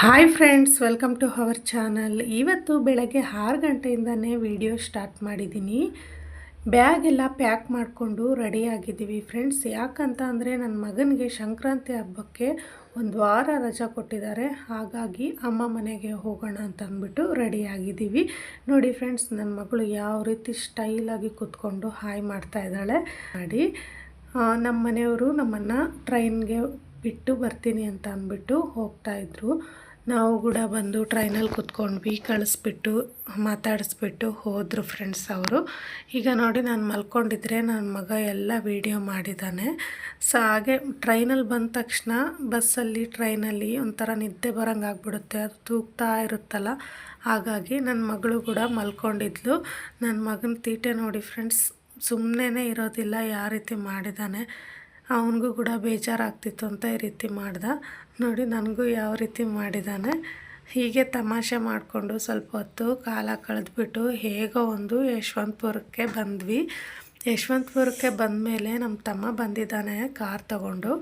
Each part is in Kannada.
Hi friends welcome to our channel ಇವತ್ತು ಬೆಳಗ್ಗೆ ಆರು ಗಂಟೆಯಿಂದನೇ ವಿಡಿಯೋ ಸ್ಟಾರ್ಟ್ ಮಾಡಿದ್ದೀನಿ ಬ್ಯಾಗ್ ಎಲ್ಲ ಪ್ಯಾಕ್ ಮಾಡಿಕೊಂಡು ರೆಡಿಯಾಗಿದ್ದೀವಿ ಫ್ರೆಂಡ್ಸ್ ಯಾಕಂತ ಅಂದರೆ ನನ್ನ ಮಗನಿಗೆ ಸಂಕ್ರಾಂತಿ ಹಬ್ಬಕ್ಕೆ ಒಂದು ವಾರ ರಜಾ ಕೊಟ್ಟಿದ್ದಾರೆ. ಹಾಗಾಗಿ ಅಮ್ಮ ಮನೆಗೆ ಹೋಗೋಣ ಅಂತ ಅಂದ್ಬಿಟ್ಟು ರೆಡಿಯಾಗಿದ್ದೀವಿ ನೋಡಿ ಫ್ರೆಂಡ್ಸ್ ನನ್ನ ಮಗಳು ಯಾವ ರೀತಿ ಸ್ಟೈಲಾಗಿ ಕೂತ್ಕೊಂಡು ಹಾಯ್ ಮಾಡ್ತಾ ಇದ್ದಾಳೆ. ಮಾಡಿ ನಮ್ಮ ಮನೆಯವರು ನಮ್ಮನ್ನು ಟ್ರೈನ್ಗೆ ಬಿಟ್ಟು ಬರ್ತೀನಿ ಅಂತ ಅಂದ್ಬಿಟ್ಟು ಹೋಗ್ತಾಯಿದ್ರು ನಾವು ಕೂಡ ಬಂದು ಟ್ರೈನಲ್ಲಿ ಕುತ್ಕೊಂಡ್ವಿ, ಕಳಿಸ್ಬಿಟ್ಟು, ಮಾತಾಡಿಸ್ಬಿಟ್ಟು ಹೋದರು ಫ್ರೆಂಡ್ಸ್ ಅವರು. ಈಗ ನೋಡಿ ನಾನು ಮಲ್ಕೊಂಡಿದ್ರೆ ನನ್ನ ಮಗ ಎಲ್ಲ ವೀಡಿಯೋ ಮಾಡಿದ್ದಾನೆ ಸೊ ಹಾಗೆ ಟ್ರೈನಲ್ಲಿ ಬಂದ ತಕ್ಷಣ ಬಸ್ಸಲ್ಲಿ ಟ್ರೈನಲ್ಲಿ ಒಂಥರ ನಿದ್ದೆ ಬರೋಂಗೆ ಆಗ್ಬಿಡುತ್ತೆ, ಅದು ತೂಗ್ತಾ ಇರುತ್ತಲ್ಲ. ಹಾಗಾಗಿ ನನ್ನ ಮಗಳು ಕೂಡ ಮಲ್ಕೊಂಡಿದ್ಲು. ನನ್ನ ಮಗನ ತೀಟೆ ನೋಡಿ ಫ್ರೆಂಡ್ಸ್ ಸುಮ್ಮನೆ ಇರೋದಿಲ್ಲ ಯಾವ ರೀತಿ ಮಾಡಿದ್ದಾನೆ ಅವನಿಗೂ ಕೂಡ ಬೇಜಾರಾಗ್ತಿತ್ತು ಅಂತ ಈ ರೀತಿ ಮಾಡ್ದ. ನೋಡಿ, ನನಗೂ ಯಾವ ರೀತಿ ಮಾಡಿದ್ದಾನೆ ಹೀಗೆ ತಮಾಷೆ ಮಾಡಿಕೊಂಡು ಸ್ವಲ್ಪ ಹೊತ್ತು ಕಾಲ ಕಳೆದ್ಬಿಟ್ಟು ಹೇಗೋ ಒಂದು ಯಶವಂತಪುರಕ್ಕೆ ಬಂದ್ವಿ. ಯಶವಂತಪುರಕ್ಕೆ ಬಂದಮೇಲೆ ನಮ್ಮ ತಮ್ಮ ಬಂದಿದ್ದಾನೆ ಕಾರ್ ತಗೊಂಡು.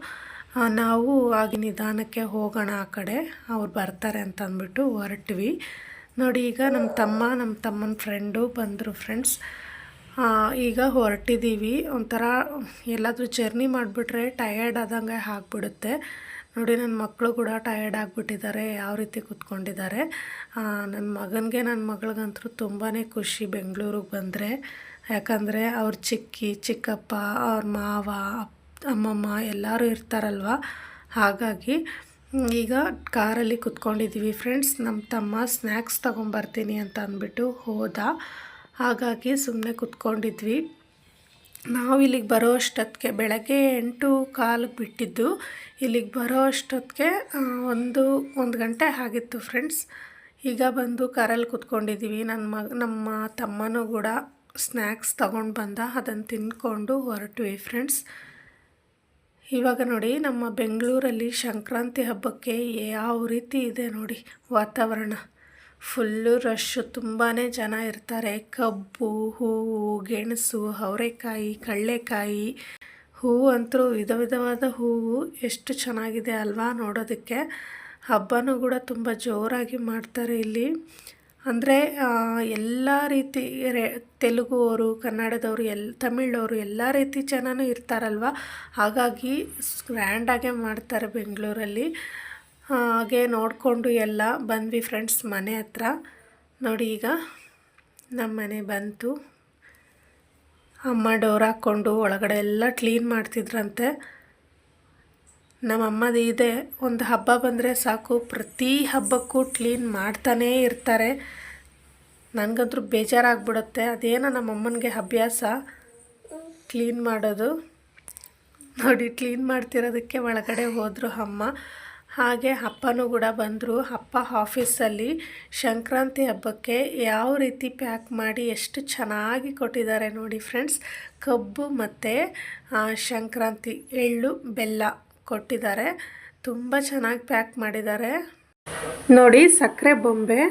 ನಾವು ಆಗಿ ನಿಧಾನಕ್ಕೆ ಹೋಗೋಣ ಆ ಕಡೆ. ಅವ್ರು ಬರ್ತಾರೆ ಅಂತ ಅಂದ್ಬಿಟ್ಟು ಹೊರಟ್ವಿ. ನೋಡಿ, ಈಗ ನಮ್ಮ ತಮ್ಮ, ನಮ್ಮ ತಮ್ಮನ ಫ್ರೆಂಡು ಬಂದರು ಫ್ರೆಂಡ್ಸ್ ಈಗ ಹೊರಟಿದ್ದೀವಿ ಒಂಥರ ಎಲ್ಲಾದರೂ ಜರ್ನಿ ಮಾಡಿಬಿಟ್ರೆ ಟಯರ್ಡ್ ಆದಂಗೆ ಆಗಿಬಿಡುತ್ತೆ. ನೋಡಿ ನನ್ನ ಮಕ್ಕಳು ಕೂಡ ಟಯರ್ಡ್ ಆಗಿಬಿಟ್ಟಿದ್ದಾರೆ, ಯಾವ ರೀತಿ ಕೂತ್ಕೊಂಡಿದ್ದಾರೆ. ನನ್ನ ಮಗನಿಗೆ ನನ್ನ ಮಗಳಿಗಂತೂ ತುಂಬಾ ಖುಷಿ ಬೆಂಗಳೂರಿಗೆ ಬಂದರೆ. ಯಾಕಂದರೆ ಅವ್ರ ಚಿಕ್ಕಿ, ಚಿಕ್ಕಪ್ಪ, ಅವ್ರ ಮಾವ ಅಮ್ಮಮ್ಮ ಎಲ್ಲರೂ ಇರ್ತಾರಲ್ವ? ಹಾಗಾಗಿ ಈಗ ಕಾರಲ್ಲಿ ಕೂತ್ಕೊಂಡಿದ್ದೀವಿ ಫ್ರೆಂಡ್ಸ್ ನಮ್ಮ ತಮ್ಮ ಸ್ನ್ಯಾಕ್ಸ್ ತೊಗೊಂಬರ್ತೀನಿ ಅಂತ ಅಂದ್ಬಿಟ್ಟು ಹೋದ. ಹಾಗಾಗಿ ಸುಮ್ಮನೆ ಕುತ್ಕೊಂಡಿದ್ವಿ. ನಾವು ಇಲ್ಲಿಗೆ ಬರೋ ಅಷ್ಟೊತ್ತಿಗೆ ಬೆಳಗ್ಗೆ ಎಂಟು ಕಾಲಿಗೆ ಬಿಟ್ಟಿದ್ದು. ಇಲ್ಲಿಗೆ ಬರೋ ಅಷ್ಟೊತ್ತಿಗೆ ಒಂದು ಒಂದು ಗಂಟೆ ಆಗಿತ್ತು ಫ್ರೆಂಡ್ಸ್. ಈಗ ಬಂದು ಕಾರಲ್ಲಿ ಕುತ್ಕೊಂಡಿದ್ದೀವಿ ನನ್ನ ಮಗ, ನಮ್ಮ ತಮ್ಮನೂ ಕೂಡ ಸ್ನ್ಯಾಕ್ಸ್ ತಗೊಂಡು ಬಂದ. ಅದನ್ನು ತಿಂದ್ಕೊಂಡು ಹೊರಟ್ವಿ ಫ್ರೆಂಡ್ಸ್. ಇವಾಗ ನೋಡಿ, ನಮ್ಮ ಬೆಂಗಳೂರಲ್ಲಿ ಸಂಕ್ರಾಂತಿ ಹಬ್ಬಕ್ಕೆ ಯಾವ ರೀತಿ ಇದೆ ನೋಡಿ ವಾತಾವರಣ. ಫುಲ್ಲು ರಶ್ಶು ತುಂಬಾ ಜನ ಇರ್ತಾರೆ. ಕಬ್ಬು, ಹೂವು, ಗೆಣಸು, ಅವರೆಕಾಯಿ ಕಡಲೆಕಾಯಿ ಹೂವು ಅಂತೂ ವಿಧ ವಿಧವಾದ ಹೂವು. ಎಷ್ಟು ಚೆನ್ನಾಗಿದೆ ಅಲ್ವಾ ನೋಡೋದಕ್ಕೆ. ಹಬ್ಬನೂ ಕೂಡ ತುಂಬ ಜೋರಾಗಿ ಮಾಡ್ತಾರೆ ಇಲ್ಲಿ. ಅಂದರೆ ಎಲ್ಲ ರೀತಿ ರೇ ತೆಲುಗು ಅವರು ಕನ್ನಡದವರು, ಎಲ್, ತಮಿಳವರು ಎಲ್ಲ ರೀತಿ ಜನನೂ ಇರ್ತಾರಲ್ವ? ಹಾಗಾಗಿ ಗ್ರ್ಯಾಂಡಾಗೆ ಮಾಡ್ತಾರೆ ಬೆಂಗಳೂರಲ್ಲಿ. ಹಾಗೆ ನೋಡಿಕೊಂಡು ಎಲ್ಲ ಬಂದ್ವಿ ಫ್ರೆಂಡ್ಸ್ ಮನೆ ಹತ್ರ. ನೋಡಿ ಈಗ ನಮ್ಮ ಮನೆ ಬಂತು. ಅಮ್ಮ ಡೋರ್ ಹಾಕ್ಕೊಂಡು ಒಳಗಡೆ ಎಲ್ಲ ಕ್ಲೀನ್ ಮಾಡ್ತಿದ್ರಂತೆ. ನಮ್ಮಮ್ಮದು ಇದೆ. ಒಂದು ಹಬ್ಬ ಬಂದರೆ ಸಾಕು. ಪ್ರತಿ ಹಬ್ಬಕ್ಕೂ ಕ್ಲೀನ್ ಮಾಡ್ತಾನೇ ಇರ್ತಾರೆ. ನನಗಂತೂ ಬೇಜಾರಾಗ್ಬಿಡುತ್ತೆ. ಅದೇನೋ ನಮ್ಮಮ್ಮನಿಗೆ ಅಭ್ಯಾಸ. ಕ್ಲೀನ್ ಮಾಡೋದು. ನೋಡಿ, ಕ್ಲೀನ್ ಮಾಡ್ತಿರೋದಕ್ಕೆ ಒಳಗಡೆ ಹೋದರು ಅಮ್ಮ. ಹಾಗೆ ಅಪ್ಪನೂ ಕೂಡ ಬಂದರು. ಅಪ್ಪ ಆಫೀಸಲ್ಲಿ ಸಂಕ್ರಾಂತಿ ಹಬ್ಬಕ್ಕೆ ಯಾವ ರೀತಿ ಪ್ಯಾಕ್ ಮಾಡಿ ಎಷ್ಟು ಚೆನ್ನಾಗಿ ಕೊಟ್ಟಿದ್ದಾರೆ ನೋಡಿ ಫ್ರೆಂಡ್ಸ್ ಕಬ್ಬು ಮತ್ತು ಸಂಕ್ರಾಂತಿ ಎಳ್ಳು, ಬೆಲ್ಲ ಕೊಟ್ಟಿದ್ದಾರೆ. ತುಂಬ ಚೆನ್ನಾಗಿ ಪ್ಯಾಕ್ ಮಾಡಿದ್ದಾರೆ. ನೋಡಿ ಸಕ್ಕರೆ ಬೊಂಬೆ.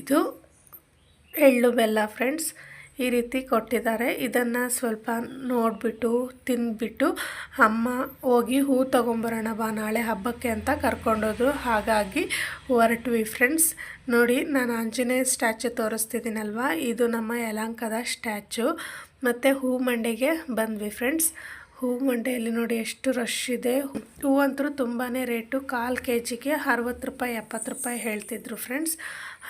ಇದು ಎಳ್ಳು ಬೆಲ್ಲ ಫ್ರೆಂಡ್ಸ್ ಈ ರೀತಿ ಕೊಟ್ಟಿದ್ದಾರೆ. ಇದನ್ನು ಸ್ವಲ್ಪ ನೋಡಿಬಿಟ್ಟು, ತಿಂದ್ಬಿಟ್ಟು ಅಮ್ಮ ಹೋಗಿ ಹೂ ತೊಗೊಂಬರೋಣ ಬಾ ನಾಳೆ ಹಬ್ಬಕ್ಕೆ ಅಂತ ಕರ್ಕೊಂಡೋದ್ರು. ಹಾಗಾಗಿ ಹೊರಟ್ವಿ ಫ್ರೆಂಡ್ಸ್ ನೋಡಿ, ನಾನು ಆಂಜನೇಯ ಸ್ಟ್ಯಾಚು ತೋರಿಸ್ತಿದ್ದೀನಲ್ವ? ಇದು ನಮ್ಮ ಯಲಾಂಕದ ಸ್ಟ್ಯಾಚು ಮತ್ತು ಹೂ ಮಂಡೆಗೆ ಬಂದ್ವಿ ಫ್ರೆಂಡ್ಸ್ ಹೂ ಮಂಡೆಯಲ್ಲಿ ನೋಡಿ ಎಷ್ಟು ರಶ್ ಇದೆ. ಹೂವಂತರೂ ತುಂಬಾ ರೇಟು ಕಾಲು ಕೆ ಜಿಗೆ ಅರವತ್ತು ರೂಪಾಯಿ, ಎಪ್ಪತ್ತು ರೂಪಾಯಿ ಹೇಳ್ತಿದ್ರು ಫ್ರೆಂಡ್ಸ್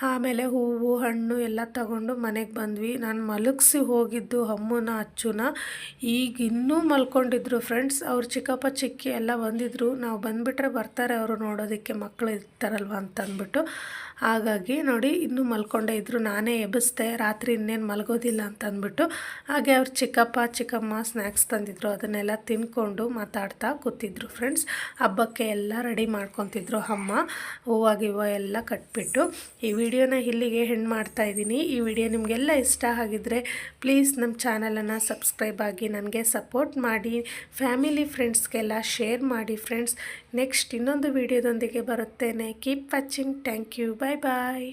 ಆಮೇಲೆ ಹೂವು, ಹಣ್ಣು ಎಲ್ಲ ತಗೊಂಡು ಮನೆಗೆ ಬಂದ್ವಿ. ನಾನು ಮಲಗಿಸಿ ಹೋಗಿದ್ದು ಅಮ್ಮನ, ಅಚ್ಚುನ. ಈಗ ಇನ್ನೂ ಮಲ್ಕೊಂಡಿದ್ರು ಫ್ರೆಂಡ್ಸ್ ಅವ್ರು ಚಿಕ್ಕಪ್ಪ, ಚಿಕ್ಕಿ ಎಲ್ಲ ಬಂದಿದ್ರು. ನಾವು ಬಂದುಬಿಟ್ರೆ ಬರ್ತಾರೆ ಅವರು ನೋಡೋದಕ್ಕೆ ಮಕ್ಕಳು ಇರ್ತಾರಲ್ವ ಅಂತಂದ್ಬಿಟ್ಟು ಹಾಗಾಗಿ ನೋಡಿ, ಇನ್ನೂ ಮಲ್ಕೊಂಡೇ ಇದ್ದರು ನಾನೇ ಎಬ್ಬಿಸ್ದೆ. ರಾತ್ರಿ ಇನ್ನೇನು ಮಲಗೋದಿಲ್ಲ ಅಂತ ಅಂದ್ಬಿಟ್ಟು. ಹಾಗೆ ಅವ್ರು ಚಿಕ್ಕಪ್ಪ, ಚಿಕ್ಕಮ್ಮ ಸ್ನ್ಯಾಕ್ಸ್ ತಂದಿದ್ರು. ಅದನ್ನೆಲ್ಲ ತಿನ್ಕೊಂಡು ಮಾತಾಡ್ತಾ ಕೂತಿದ್ರು ಫ್ರೆಂಡ್ಸ್ ಹಬ್ಬಕ್ಕೆ ಎಲ್ಲ ರೆಡಿ ಮಾಡ್ಕೊತಿದ್ರು ಅಮ್ಮ. ಹೂವು ಎಲ್ಲ ಕಟ್ಬಿಟ್ಟು. ಈ ವಿಡಿಯೋನ ಇಲ್ಲಿಗೆ ಹೆಣ್ಣು ಮಾಡ್ತಾ ಇದ್ದೀನಿ. ಈ ವಿಡಿಯೋ ನಿಮಗೆಲ್ಲ ಇಷ್ಟ ಆಗಿದ್ದರೆ ಪ್ಲೀಸ್ ನಮ್ಮ ಚಾನಲನ್ನು ಸಬ್ಸ್ಕ್ರೈಬ್ ಆಗಿ ನನಗೆ ಸಪೋರ್ಟ್ ಮಾಡಿ ಫ್ಯಾಮಿಲಿ ಫ್ರೆಂಡ್ಸ್ಗೆಲ್ಲ ಶೇರ್ ಮಾಡಿ ಫ್ರೆಂಡ್ಸ್ ನೆಕ್ಸ್ಟ್ ಇನ್ನೊಂದು ವಿಡಿಯೋದೊಂದಿಗೆ ಬರುತ್ತೇನೆ. Keep watching thank you bye bye